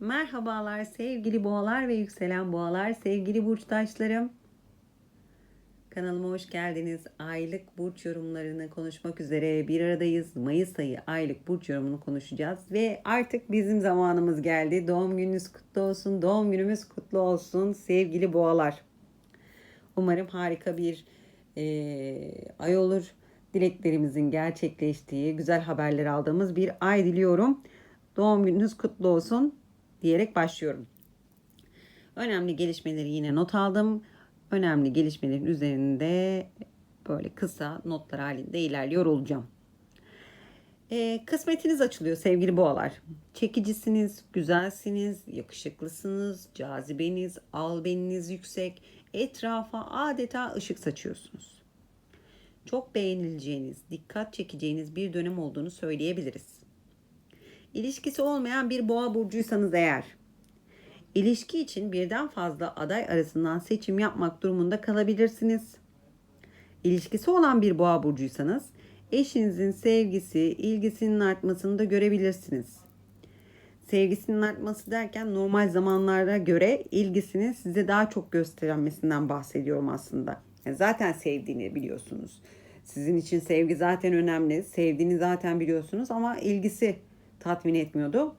Merhabalar sevgili boğalar ve yükselen boğalar, sevgili burçtaşlarım. Kanalıma hoş geldiniz. Aylık burç yorumlarını konuşmak üzere bir aradayız. Mayıs ayı aylık burç yorumunu konuşacağız. Ve artık bizim zamanımız geldi. Doğum gününüz kutlu olsun, doğum günümüz kutlu olsun sevgili boğalar. Umarım harika bir e, ay olur. Dileklerimizin gerçekleştiği, güzel haberler aldığımız bir ay diliyorum. Doğum gününüz kutlu olsun diyerek başlıyorum. Önemli gelişmeleri yine not aldım. Önemli gelişmelerin üzerinde böyle kısa notlar halinde ilerliyor olacağım. Ee, kısmetiniz açılıyor sevgili boğalar. Çekicisiniz, güzelsiniz, yakışıklısınız, cazibeniz, albeniniz yüksek. Etrafa adeta ışık saçıyorsunuz. Çok beğenileceğiniz, dikkat çekeceğiniz bir dönem olduğunu söyleyebiliriz. İlişkisi olmayan bir boğa burcuysanız eğer, ilişki için birden fazla aday arasından seçim yapmak durumunda kalabilirsiniz. İlişkisi olan bir boğa burcuysanız, eşinizin sevgisi, ilgisinin artmasını da görebilirsiniz. Sevgisinin artması derken normal zamanlara göre ilgisini size daha çok göstermesinden bahsediyorum aslında. Yani zaten sevdiğini biliyorsunuz. Sizin için sevgi zaten önemli. Sevdiğini zaten biliyorsunuz ama ilgisi tatmin etmiyordu.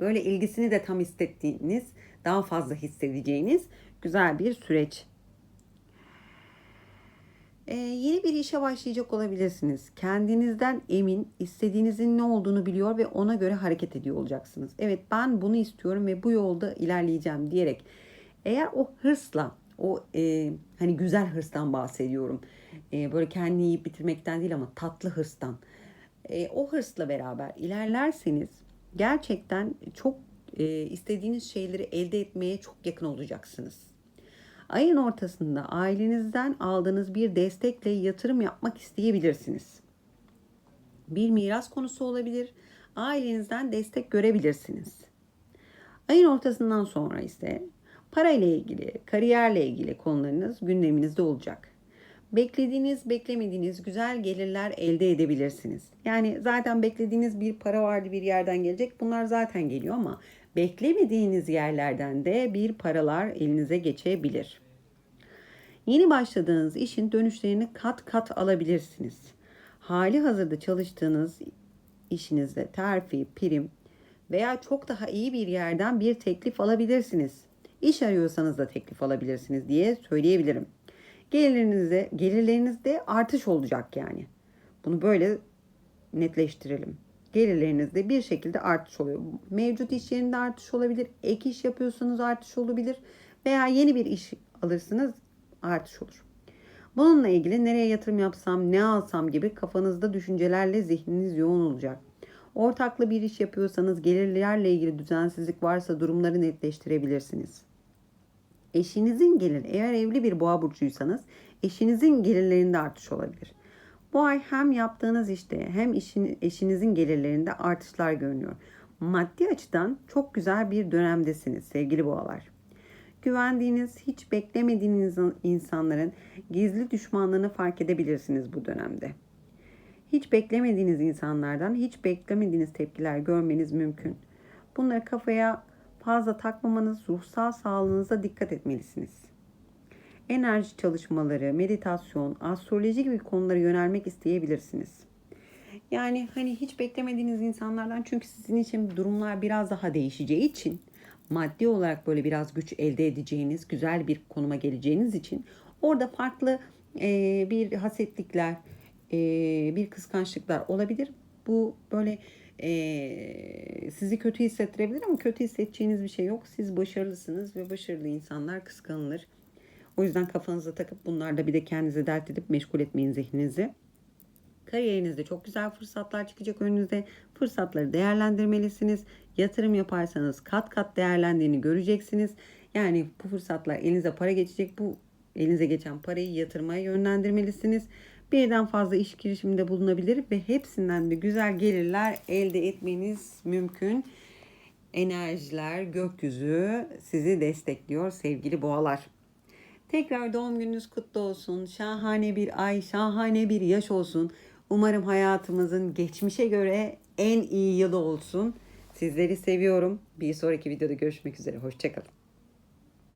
Böyle ilgisini de tam hissettiğiniz, daha fazla hissedeceğiniz güzel bir süreç. Ee, yeni bir işe başlayacak olabilirsiniz. Kendinizden emin, istediğinizin ne olduğunu biliyor ve ona göre hareket ediyor olacaksınız. Evet ben bunu istiyorum ve bu yolda ilerleyeceğim diyerek eğer o hırsla, o e, hani güzel hırstan bahsediyorum. E, böyle kendini yiyip bitirmekten değil ama tatlı hırstan. E, o hırsla beraber ilerlerseniz gerçekten çok e, istediğiniz şeyleri elde etmeye çok yakın olacaksınız. Ayın ortasında ailenizden aldığınız bir destekle yatırım yapmak isteyebilirsiniz. Bir miras konusu olabilir. Ailenizden destek görebilirsiniz. Ayın ortasından sonra ise para ile ilgili, kariyerle ilgili konularınız gündeminizde olacak. Beklediğiniz, beklemediğiniz güzel gelirler elde edebilirsiniz. Yani zaten beklediğiniz bir para vardı bir yerden gelecek. Bunlar zaten geliyor ama beklemediğiniz yerlerden de bir paralar elinize geçebilir. Yeni başladığınız işin dönüşlerini kat kat alabilirsiniz. Hali hazırda çalıştığınız işinizde terfi, prim veya çok daha iyi bir yerden bir teklif alabilirsiniz. İş arıyorsanız da teklif alabilirsiniz diye söyleyebilirim. Gelirlerinizde, gelirlerinizde artış olacak yani. Bunu böyle netleştirelim. Gelirlerinizde bir şekilde artış oluyor. Mevcut iş yerinde artış olabilir. Ek iş yapıyorsanız artış olabilir. Veya yeni bir iş alırsınız artış olur. Bununla ilgili nereye yatırım yapsam, ne alsam gibi kafanızda düşüncelerle zihniniz yoğun olacak. Ortaklı bir iş yapıyorsanız gelirlerle ilgili düzensizlik varsa durumları netleştirebilirsiniz. Eşinizin gelir, eğer evli bir boğa burcuysanız eşinizin gelirlerinde artış olabilir. Bu ay hem yaptığınız işte hem işin, eşinizin gelirlerinde artışlar görünüyor. Maddi açıdan çok güzel bir dönemdesiniz sevgili boğalar. Güvendiğiniz, hiç beklemediğiniz insanların gizli düşmanlığını fark edebilirsiniz bu dönemde. Hiç beklemediğiniz insanlardan hiç beklemediğiniz tepkiler görmeniz mümkün. Bunları kafaya fazla takmamanız, ruhsal sağlığınıza dikkat etmelisiniz. Enerji çalışmaları, meditasyon, astroloji gibi konulara yönelmek isteyebilirsiniz. Yani hani hiç beklemediğiniz insanlardan çünkü sizin için durumlar biraz daha değişeceği için maddi olarak böyle biraz güç elde edeceğiniz, güzel bir konuma geleceğiniz için orada farklı e, bir hasetlikler, e, bir kıskançlıklar olabilir. Bu böyle e, sizi kötü hissettirebilir ama kötü hissedeceğiniz bir şey yok. Siz başarılısınız ve başarılı insanlar kıskanılır. O yüzden kafanıza takıp bunlarla bir de kendinize dert edip meşgul etmeyin zihninizi. Kariyerinizde çok güzel fırsatlar çıkacak önünüze. Fırsatları değerlendirmelisiniz. Yatırım yaparsanız kat kat değerlendiğini göreceksiniz. Yani bu fırsatlar elinize para geçecek. Bu elinize geçen parayı yatırmaya yönlendirmelisiniz. Birden fazla iş girişiminde bulunabilir ve hepsinden de güzel gelirler elde etmeniz mümkün. Enerjiler, gökyüzü sizi destekliyor sevgili boğalar. Tekrar doğum gününüz kutlu olsun. Şahane bir ay, şahane bir yaş olsun. Umarım hayatımızın geçmişe göre en iyi yılı olsun. Sizleri seviyorum. Bir sonraki videoda görüşmek üzere. Hoşçakalın.